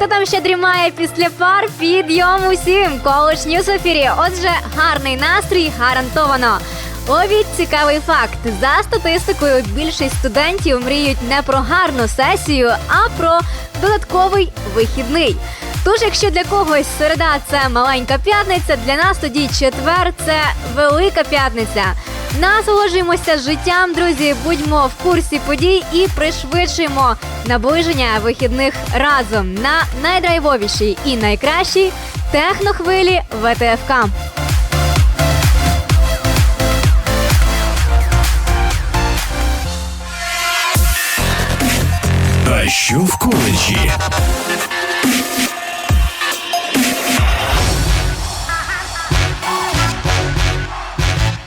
Хто там ще дрімає після пар? Підйом усім! Коледж Ньюс в ефірі. Отже, гарний настрій гарантовано. Ловіть цікавий факт. За статистикою, більшість студентів мріють не про гарну сесію, а про додатковий вихідний. Тож, якщо для когось середа це маленька п'ятниця, для нас тоді четвер це велика п'ятниця. Насолоджуємося життям, друзі. Будьмо в курсі подій і пришвидшуємо наближення вихідних разом на найдрайвовішій і найкращій технохвилі ВТФК. А що в коледжі?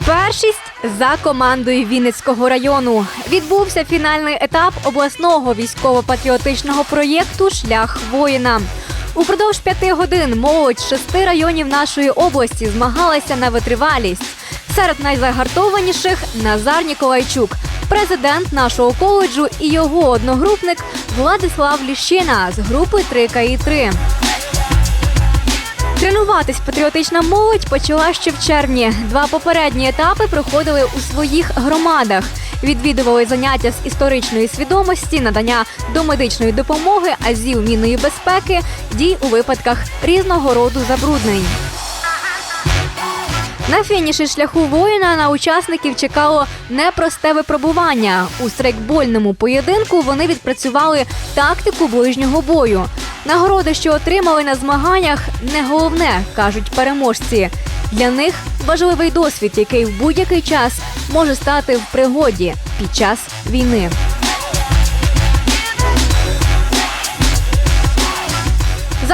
Першість за командою Вінницького району відбувся фінальний етап обласного військово-патріотичного проєкту Шлях воїна. Упродовж п'яти годин молодь шести районів нашої області змагалася на витривалість. Серед найзагартованіших Назар Ніколайчук, президент нашого коледжу і його одногрупник Владислав Ліщина з групи 3К3. Тренуватись патріотична молодь почала ще в червні. Два попередні етапи проходили у своїх громадах. Відвідували заняття з історичної свідомості, надання домедичної допомоги, азів мінної безпеки, дій у випадках різного роду забруднень. На фініші шляху воїна на учасників чекало непросте випробування. У страйкбольному поєдинку вони відпрацювали тактику ближнього бою. Нагороди, що отримали на змаганнях, не головне, кажуть переможці. Для них важливий досвід, який в будь-який час може стати в пригоді під час війни.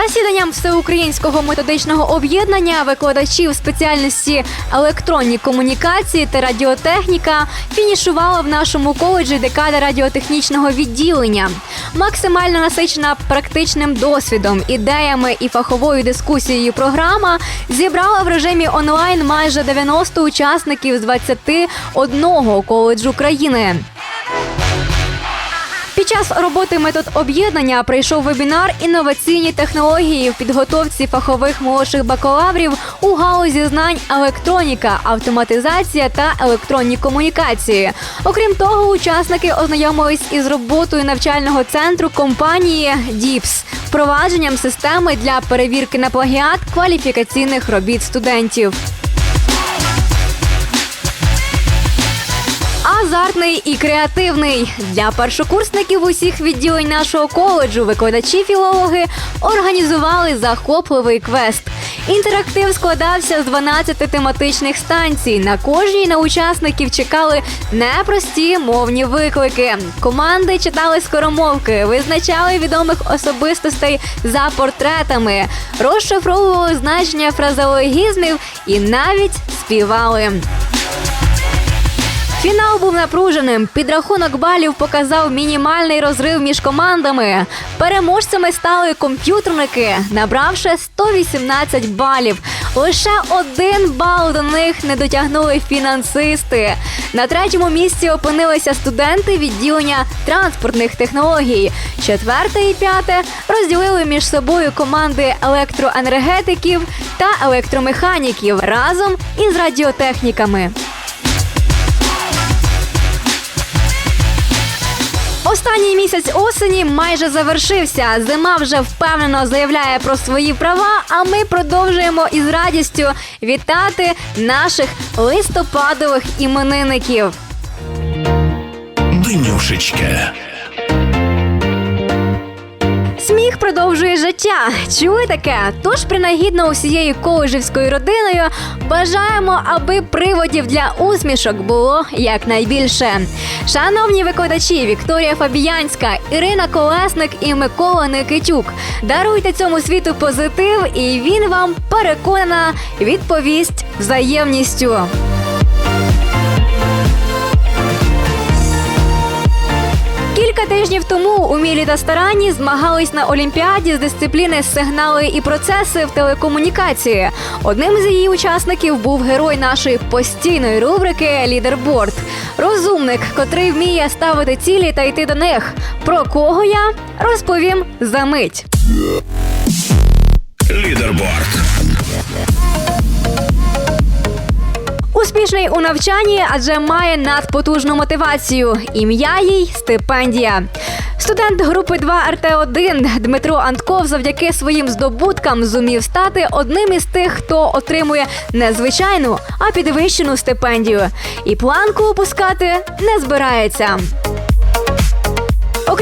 Засіданням всеукраїнського методичного об'єднання викладачів спеціальності електронні комунікації та радіотехніка фінішувала в нашому коледжі декада радіотехнічного відділення. Максимально насичена практичним досвідом, ідеями і фаховою дискусією програма зібрала в режимі онлайн майже 90 учасників з 21 коледжу країни. Час роботи метод об'єднання прийшов вебінар інноваційні технології в підготовці фахових молодших бакалаврів у галузі знань електроніка, автоматизація та електронні комунікації. Окрім того, учасники ознайомились із роботою навчального центру компанії ДІПС, впровадженням системи для перевірки на плагіат кваліфікаційних робіт студентів. Азартний і креативний для першокурсників усіх відділень нашого коледжу викладачі філологи організували захопливий квест. Інтерактив складався з 12 тематичних станцій. На кожній на учасників чекали непрості мовні виклики. Команди читали скоромовки, визначали відомих особистостей за портретами, розшифровували значення фразеологізмів і навіть співали. Фінал був напруженим. Підрахунок балів показав мінімальний розрив між командами. Переможцями стали комп'ютерники, набравши 118 балів. Лише один бал до них не дотягнули фінансисти. На третьому місці опинилися студенти відділення транспортних технологій. Четверте і п'яте розділили між собою команди електроенергетиків та електромеханіків разом із радіотехніками. Останній місяць осені майже завершився. Зима вже впевнено заявляє про свої права. А ми продовжуємо із радістю вітати наших листопадових іменинників. Денюшечка. Сміх продовжує життя. Чули таке? Тож принагідно усією коледжівською родиною бажаємо, аби приводів для усмішок було якнайбільше. Шановні викладачі Вікторія Фабіянська, Ірина Колесник і Микола Никитюк. Даруйте цьому світу позитив, і він вам переконана відповість взаємністю. Кілька тижнів тому умілі та старанні змагались на олімпіаді з дисципліни сигнали і процеси в телекомунікації. Одним з її учасників був герой нашої постійної рубрики Лідерборд. Розумник, котрий вміє ставити цілі та йти до них. Про кого я розповім за мить. Лідерборд. Успішний у навчанні, адже має надпотужну мотивацію. Ім'я їй стипендія. Студент групи 2 РТ1 Дмитро Антков завдяки своїм здобуткам зумів стати одним із тих, хто отримує не звичайну, а підвищену стипендію. І планку опускати не збирається.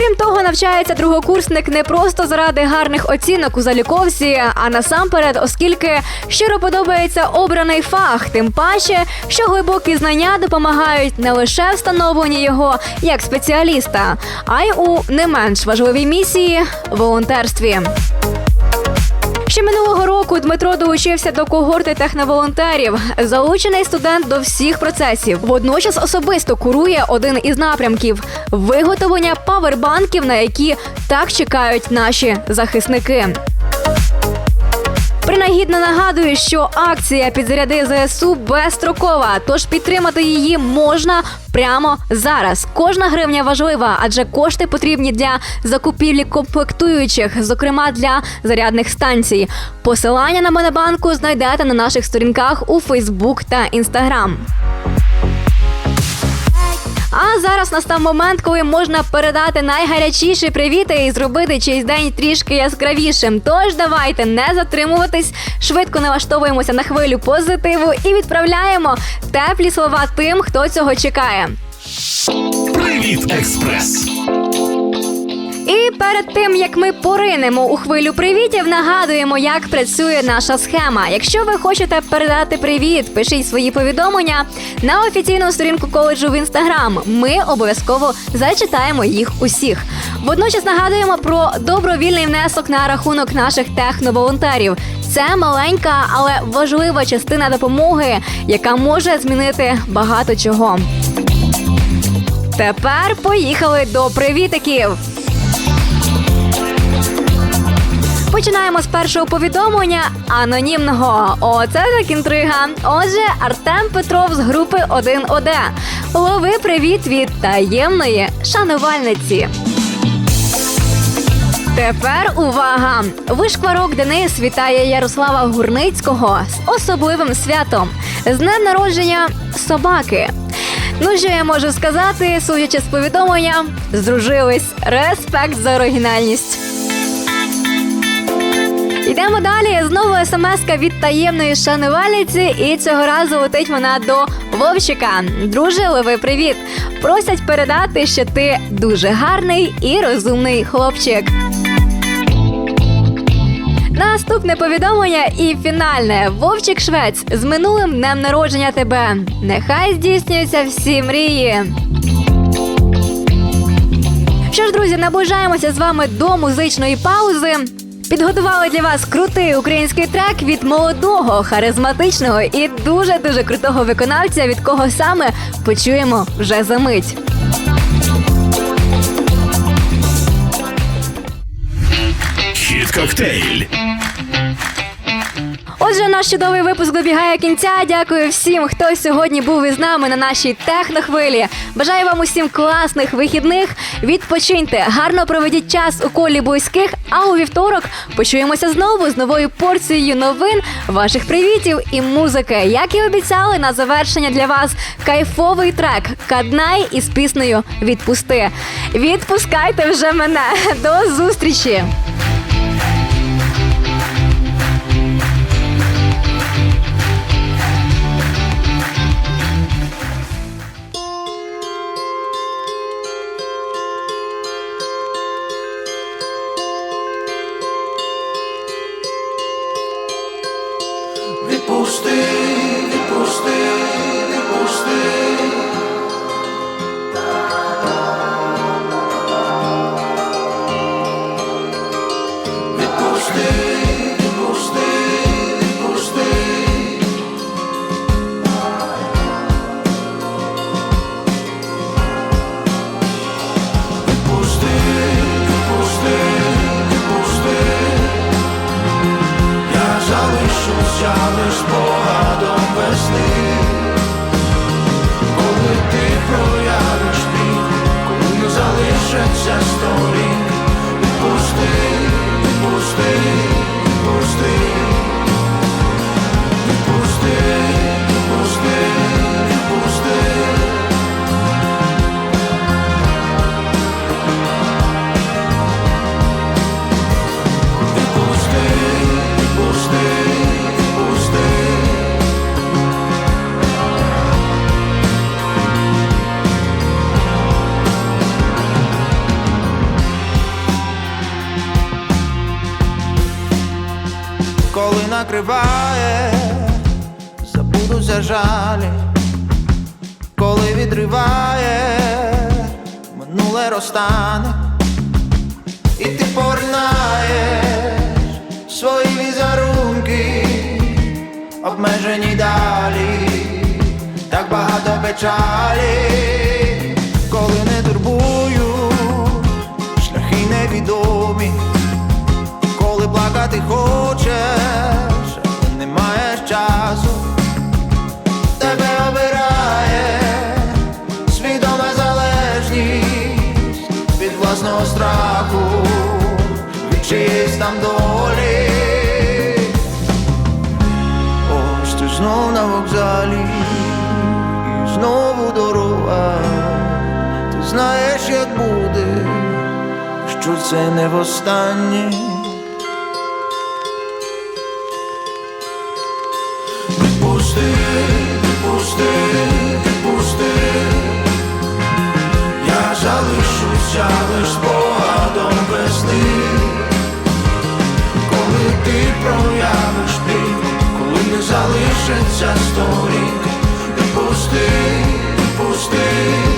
Окрім того, навчається другокурсник не просто заради гарних оцінок у заліковці, а насамперед, оскільки щиро подобається обраний фах, тим паче, що глибокі знання допомагають не лише встановленні його як спеціаліста, а й у не менш важливій місії волонтерстві. Року Дмитро долучився до когорти техноволонтерів, залучений студент до всіх процесів. Водночас особисто курує один із напрямків виготовлення павербанків, на які так чекають наші захисники. Принагідно нагадую, що акція підзаряди ЗСУ безстрокова, тож підтримати її можна прямо зараз. Кожна гривня важлива, адже кошти потрібні для закупівлі комплектуючих, зокрема для зарядних станцій. Посилання на Монобанку знайдете на наших сторінках у Фейсбук та Інстаграм. А зараз настав момент, коли можна передати найгарячіші привіти і зробити чийсь день трішки яскравішим. Тож давайте не затримуватись, швидко налаштовуємося на хвилю позитиву і відправляємо теплі слова тим, хто цього чекає. Привіт, експрес. І перед тим як ми поринемо у хвилю привітів, нагадуємо, як працює наша схема. Якщо ви хочете передати привіт, пишіть свої повідомлення на офіційну сторінку коледжу в інстаграм. Ми обов'язково зачитаємо їх усіх. Водночас нагадуємо про добровільний внесок на рахунок наших техноволонтерів. Це маленька, але важлива частина допомоги, яка може змінити багато чого. Тепер поїхали до привітиків. Починаємо з першого повідомлення анонімного. Оце так інтрига. Отже, Артем Петров з групи 1ОД. Лови привіт від таємної шанувальниці. Тепер увага! Вишкварок Денис вітає Ярослава Гурницького з особливим святом з днем народження собаки. Ну, що я можу сказати, судячи з повідомлення, здружились. Респект за оригінальність. Йдемо далі. Знову смс від таємної шанувальниці, і цього разу летить вона до Вовчика. Друже, лови привіт! Просять передати, що ти дуже гарний і розумний хлопчик. Наступне повідомлення і фінальне. Вовчик Швець з минулим днем народження тебе. Нехай здійснюються всі мрії. Що ж, друзі, наближаємося з вами до музичної паузи. Підготували для вас крутий український трек від молодого, харизматичного і дуже дуже крутого виконавця, від кого саме почуємо вже за мить. Хіт коктейль. Отже, наш чудовий випуск добігає кінця. Дякую всім, хто сьогодні був із нами на нашій технохвилі. Бажаю вам усім класних вихідних. Відпочиньте, гарно проведіть час у колі близьких. А у вівторок почуємося знову з новою порцією новин, ваших привітів і музики. Як і обіцяли, на завершення для вас кайфовий трек Каднай із піснею Відпусти. Відпускайте вже мене. До зустрічі! Накриває, забудуся жалі, коли відриває, минуле розтане, і ти порнаєш свої візерунки, обмежені далі, так багато печалі, коли не турбую, шляхи невідомі. Коли це не востаннє. Відпусти, відпусти, відпусти. Я залишуся лиш спогадом весни Коли ти проявиш біль, коли не залишиться Відпусти, відпусти, відпусти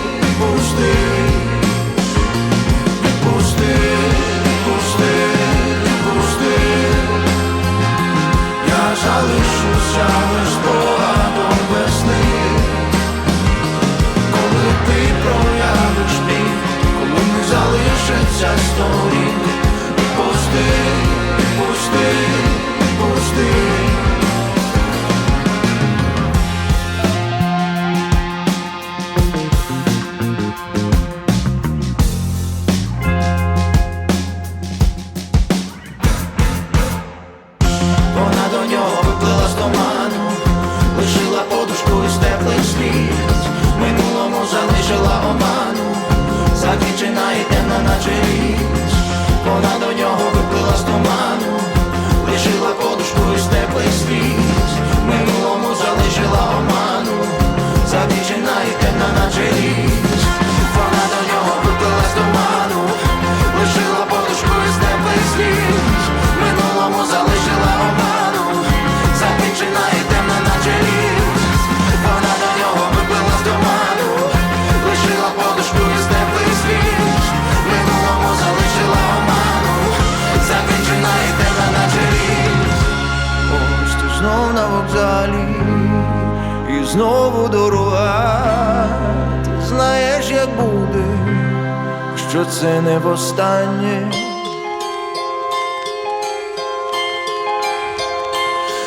що це не востаннє.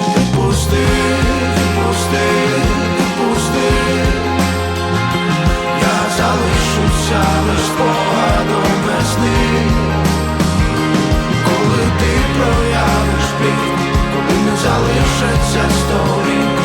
Відпусти, відпусти, відпусти, я залишуся лиш спогадом весни, коли ти проявиш біль, коли не залишиться сторін,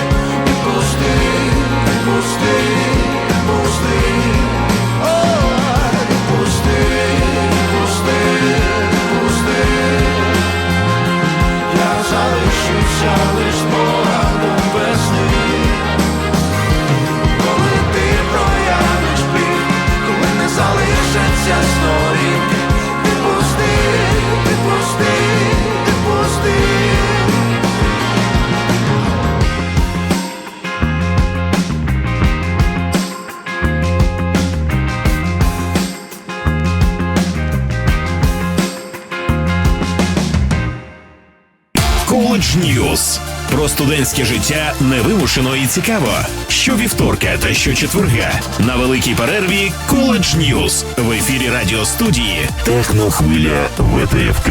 Ньюз. Про студентське життя невимушено і цікаво. Щовівторка та щочетверга на великій перерві Коледж News. в ефірі радіостудії Технохвиля ВТФК.